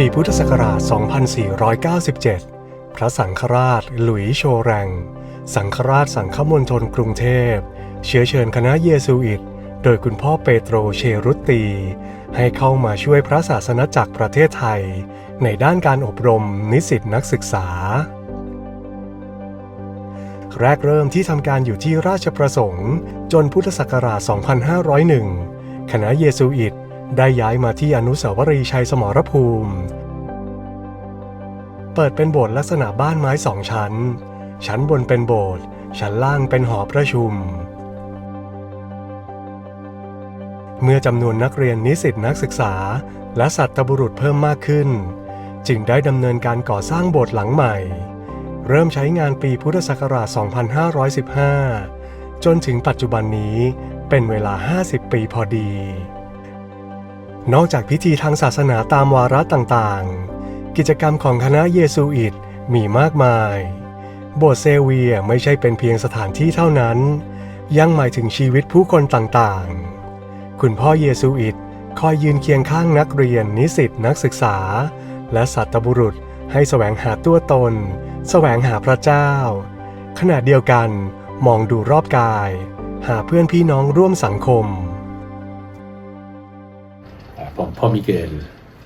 ปีพุทธศักราช 2497 พระสังฆราช หลุยโชแรง สังฆราชสังฆมณฑลกรุงเทพ เชื้อเชิญคณะเยซูอิต โดยคุณพ่อเปโตรเชรุตตีให้เข้ามาช่วยพระศาสนจักรประเทศไทย ในด้านการอบรมนิสิตนักศึกษา แรกเริ่มที่ทำการอยู่ที่ราชประสงค์ จนพุทธศักราช 2501 คณะเยซูอิต ได้ย้ายมาที่อนุสาวรีย์ชัยสมรภูมิ เปิดเป็นโบสถ์ลักษณะบ้านไม้สองชั้น ชั้นบนเป็นโบสถ์ ชั้นล่างเป็นหอประชุม เมื่อจำนวนนักเรียนนิสิตนักศึกษา และสัตบุรุษเพิ่มมากขึ้น จึงได้ดำเนินการก่อสร้างโบสถ์หลังใหม่ เริ่มใช้งานปีพุทธศักราช 2515 จนถึงปัจจุบันนี้เป็นเวลา 50 ปีพอดี นอกจากพิธีทางศาสนาตามวาระต่างๆ กิจกรรมของคณะเยซูอิตมีมากมาย โบสถ์เซเวียไม่ใช่เป็นเพียงสถานที่เท่านั้น ยังหมายถึงชีวิตผู้คนต่างๆ คุณพ่อเยซูอิตคอยยืนเคียงข้างนักเรียน นิสิตนักศึกษา และสัตบุรุษให้แสวงหาตัวตน แสวงหาพระเจ้า ขณะเดียวกันมองดูรอบกาย หาเพื่อนพี่น้องร่วมสังคม อ่าผมพ่อมิเกล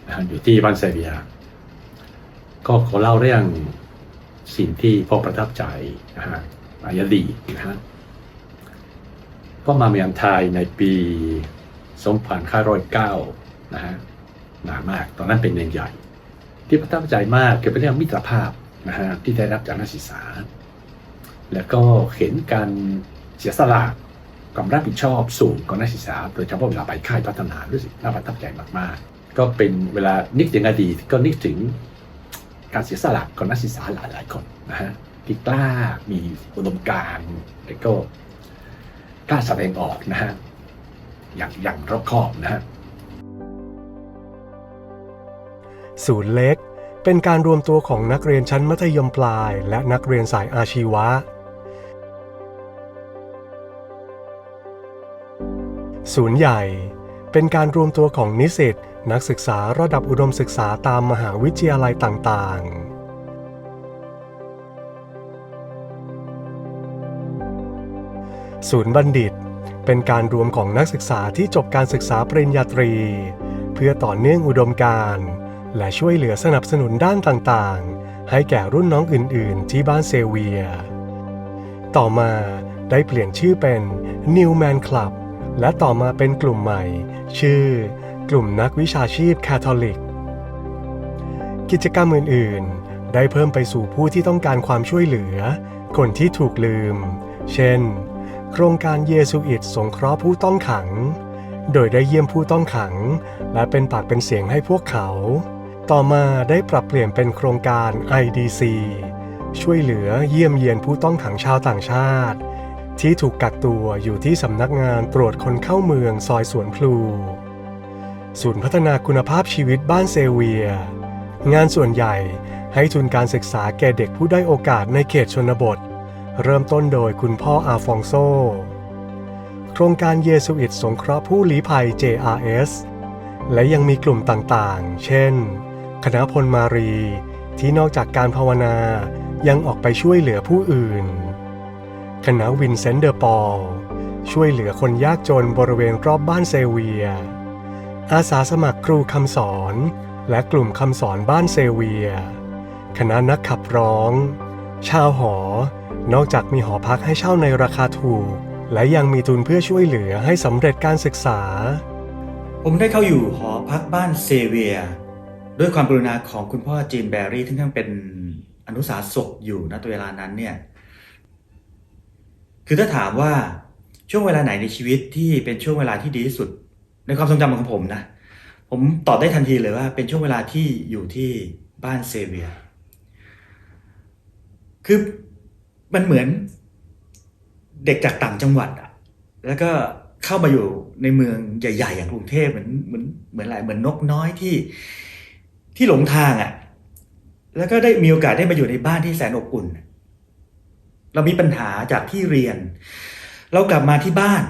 นะอยู่ที่บ้านเซเบีย ก็ขอเล่าเรื่องสิ่งที่พ่อประทับใจนะฮะอายดีนะฮะก็มาเมืองไทยในปี2509นะฮะนานมาก ตอนนั้นเป็นเนนใหญ่ ที่ประทับใจมากเกี่ยวกับเรื่องมิตรภาพนะฮะที่ได้รับจากนักศึกษา แล้วก็เห็นการเสียสละ ความรับผิดชอบสูงของนักศึกษา โดยเฉพาะเวลาไปค่ายพัฒนารู้สึกน่าประทับใจมากๆ ก็เป็นเวลานึกถึงอดีตก็นึกถึงการเสียสละของนักศึกษาหลายๆคนนะฮะที่กล้ามีอุดมการณ์แล้วก็กล้าแสดงออกนะฮะอย่างอย่างรอบคอบนะฮะศูนย์เล็ก เป็นการรวมตัวของนักเรียนชั้นมัธยมปลาย และนักเรียนสายอาชีวะ ศูนย์ใหญ่ เป็นการรวมตัวของนิสิตนักศึกษาระดับอุดมศึกษาตามมหาวิทยาลัยต่างๆศูนย์บัณฑิต เป็นการรวมของนักศึกษาที่จบการศึกษาปริญญาตรี เพื่อต่อเนื่องอุดมการณ์และช่วยเหลือสนับสนุนด้านต่างๆ ให้แก่รุ่นน้องอื่นๆ ที่บ้านเซเวีย ต่อมาได้เปลี่ยนชื่อเป็น Newman Club และต่อมาเป็นกลุ่มใหม่ ชื่อ กลุ่มนักวิชาชีพแคทอลิก กิจกรรมอื่น ๆ ได้เพิ่มไปสู่ผู้ที่ต้องการความช่วยเหลือ คนที่ถูกลืม เช่น โครงการเยซูอิตสงเคราะห์ผู้ต้องขัง โดยได้เยี่ยมผู้ต้องขัง และเป็นปากเป็นเสียงให้พวกเขา ต่อมาได้ปรับเปลี่ยนเป็นโครงการ IDC ช่วยเหลือเยี่ยมเยียนผู้ต้องขังชาวต่างชาติ ที่ถูกกักตัวอยู่ที่สำนักงานตรวจคนเข้าเมืองซอยสวนพลู ศูนย์พัฒนาคุณภาพชีวิตบ้านเซเวีย งานส่วนใหญ่ให้ทุนการศึกษาแก่เด็กผู้ได้โอกาสในเขตชนบท เริ่มต้นโดยคุณพ่ออาฟองโซ โครงการเยซูอิตสงเคราะห์ผู้ลี้ภัย JRS และยังมีกลุ่มต่างๆ เช่น คณะพลมารี ที่นอกจากการภาวนายังออกไปช่วยเหลือผู้อื่น คณะวินเซนต์เดอร์ปอลช่วยเหลือคนยากจนบริเวณรอบบ้านเซเวีย อาสาสมัครครูคำสอน และกลุ่มคำสอนบ้านเซเวีย คณะนักขับร้อง ชาวหอ นอกจากมีหอพักให้เช่าในราคาถูก และยังมีทุนเพื่อช่วยเหลือให้สำเร็จการศึกษา ผมได้เข้าอยู่หอพักบ้านเซเวีย ด้วยความกรุณาของคุณพ่อจีนแบรี่ที่ท่านเป็นอนุสาสกอยู่ณตัวเวลานั้นเนี่ย คือถ้าถามว่าช่วงเวลาไหนในชีวิตที่เป็นช่วงเวลาที่ดีที่สุด ในความทรงจำของผมนะ ผมตอบได้ทันทีเลยว่า เป็นช่วงเวลาที่อยู่ที่บ้านเซเวีย คือมันเหมือนเด็กจากต่างจังหวัดอะแล้วก็เข้ามาอยู่ในเมืองใหญ่ ๆ อย่างกรุงเทพเหมือนเหมือนเหมือนอะไรเหมือนนกน้อยที่ที่หลงทางอะแล้วก็ได้มีโอกาสได้มาอยู่ในบ้านที่แสนอบอุ่น เรามีปัญหาจากที่เรียน เรากลับมาที่บ้าน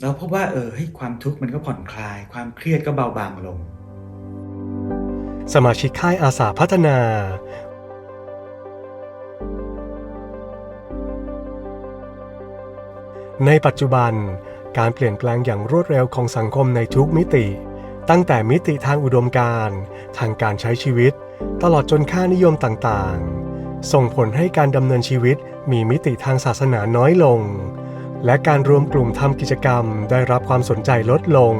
เราพบว่าเออให้ความทุกข์มันก็ผ่อนคลาย ความเครียดก็เบาบางลง สมาชิกค่ายอาสาพัฒนา ในปัจจุบันการเปลี่ยนแปลงอย่างรวดเร็วของสังคมในทุกมิติ ตั้งแต่มิติทางอุดมการณ์ทางการใช้ชีวิต ตลอดจนค่านิยมต่างๆ ส่งผลให้การดำเนินชีวิต มีมิติทางศาสนาน้อยลง และการรวมกลุ่มทำกิจกรรมได้รับความสนใจลดลง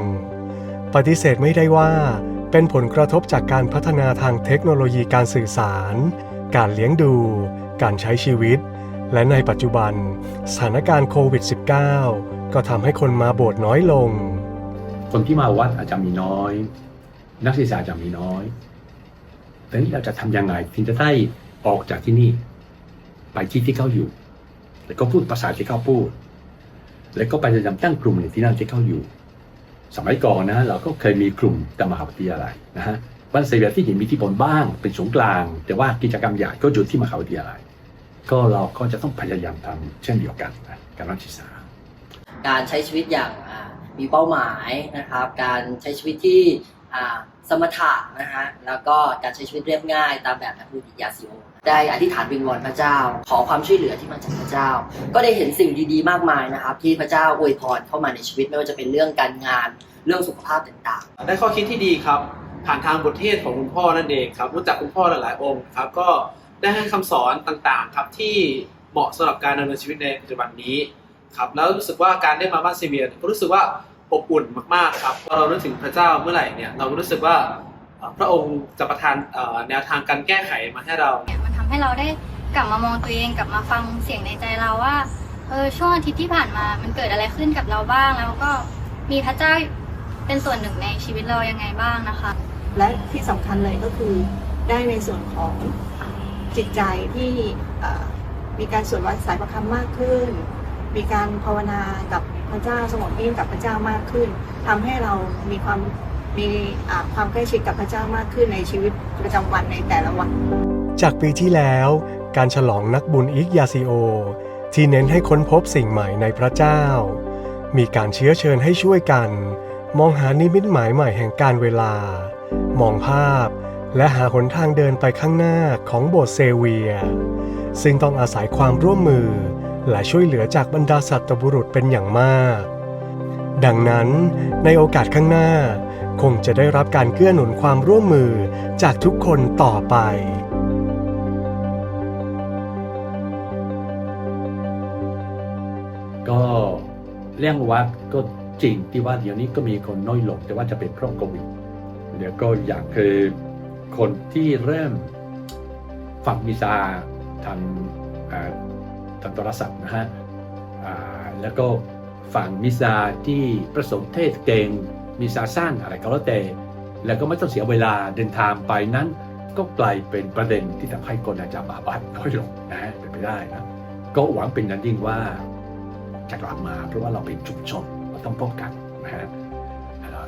ปฏิเสธไม่ได้ว่า เป็นผลกระทบจากการพัฒนาทางเทคโนโลยีการสื่อสาร การเลี้ยงดู การใช้ชีวิต และในปัจจุบัน สถานการณ์โควิด -19 ก็ทำให้คนมาโบสถ์น้อยลง คนที่มาวัดอาจจะมีน้อย นักศึกษาจะมีน้อยแต่นี้เราจะทำยังไงถึงจะได้ออกจากที่นี่ ไปที่ที่เขาอยู่ แล้วก็พูดภาษาที่เขาพูด แล้วก็ไปจะจำตั้งกลุ่มในที่นั่นที่เขาอยู่ สมัยก่อนนะเราก็เคยมีกลุ่มตามหาวิทยาลัยนะฮะวันเสาร์ที่เห็นมีที่บนบ้างเป็นศูนย์กลาง แต่ว่ากิจกรรมใหญ่ก็อยู่ที่มหาวิทยาลัย ก็เราก็จะต้องพยายามทำเช่นเดียวกันนะการนักษาการใช้ชีวิตอย่างมีเป้าหมายนะครับ การใช้ชีวิตที่สมถะนะฮะแล้วก็การใช้ชีวิตเรียบง่ายตามแบบนักบุญยาสิโอ ได้อธิษฐานวิงวอนพระเจ้า ขอความช่วยเหลือที่มาจากพระเจ้า ก็ได้เห็นสิ่งดีๆ มากมายนะครับ ที่พระเจ้าอวยพรเข้ามาในชีวิตไม่ว่าจะเป็นเรื่องการงานเรื่องสุขภาพต่างๆ ได้ข้อคิดที่ดีครับ ผ่านทางบทเทศของคุณพ่อนั่นเองครับ รู้จักคุณพ่อหลายๆองค์ครับ ก็ได้ให้คำสอนต่างๆครับที่เหมาะสำหรับการดำเนินชีวิตในปัจจุบันนี้ครับแล้วรู้สึกว่าการได้มาบ้านเซเวียก็รู้สึกว่าอบอุ่นมากๆครับพอเรานึกถึงพระเจ้าเมื่อไหร่เนี่ยเราก็รู้สึกว่า พระองค์จะประทานแนวทางการแก้ไขมาให้เราเนี่ยมันทำให้เราได้กลับมามองตัวเองกลับมาฟังเสียงในใจเราว่าเออช่วงอาทิตย์ที่ผ่านมามันเกิดอะไรขึ้นกับเราบ้างแล้วก็มีพระเจ้าเป็นส่วนหนึ่งในชีวิตเรายังไงบ้างนะคะ และที่สำคัญเลยก็คือได้ในส่วนของจิตใจที่มีการสวดวัดสายประคำมากขึ้น มีการภาวนากับพระเจ้าสงบนิ่งกับพระเจ้ามากขึ้นทำให้เรามีความ มีความใกล้ชิดกับพระเจ้ามากขึ้นในชีวิตประจำวันในแต่ละวัน จากปีที่แล้วการฉลองนักบุญอิกยาซิโอ ที่เน้นให้ค้นพบสิ่งใหม่ในพระเจ้า มีการเชื้อเชิญให้ช่วยกัน มองหานิมิตหมายใหม่แห่งการเวลา มองภาพและหาหนทางเดินไปข้างหน้าของโบสถ์เซเวีย ซึ่งต้องอาศัยความร่วมมือ และช่วยเหลือจากบรรดาสัตบุรุษเป็นอย่างมาก ดังนั้นในโอกาสข้างหน้า คงจะได้รับการเกื้อหนุนความร่วมมือจากทุกคนต่อไปก็เรื่องวัดก็จริงที่ว่าเดี๋ยวนี้ก็มีคนน้อยลงแต่ว่าจะเป็นเพราะโควิดเดี๋ยวก็อยากคือคนที่เริ่มฟังมิซาทางอ่าทางโทรศัพท์นะฮะอ่าแล้วก็ฟังมิซาที่ประสงค์เทศเก่ง มิซาสั้นอะไรก็แล้วแต่ แล้วก็ไม่ต้องเสียเวลาเดินทางไปนั้น ก็กลายเป็นประเด็นที่ทำให้คนอาจจะมาบัดน้อยลงนะเป็นไปได้นะก็หวังเป็นนั้นยิ่งว่าจะกลับมาเพราะว่าเราเป็นชุมชนเราต้องป้องกันนะฮะ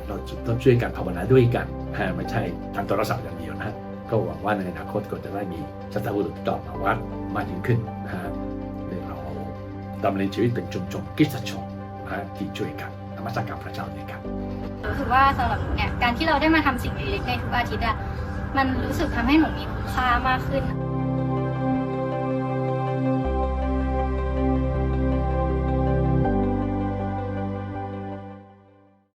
เราต้องช่วยกันภาวนาด้วยกันฮะไม่ใช่ทางโทรศัพท์อย่างเดียวนะก็หวังว่าในอนาคตก็จะได้มีสัตบุรุษกลับมาวัดมากยิ่งขึ้นนะฮะเราดำเนินชีวิตเป็นชุมชนคริสตชนนะที่ช่วยกัน นมัสการพระเจ้าด้วยกันรู้สึกว่าสำหรับหนูเนี่ยการที่เราได้มาทำสิ่งเล็กๆในทุกอาทิตย์อะมันรู้สึกทำให้หนูมีคุณค่ามากขึ้น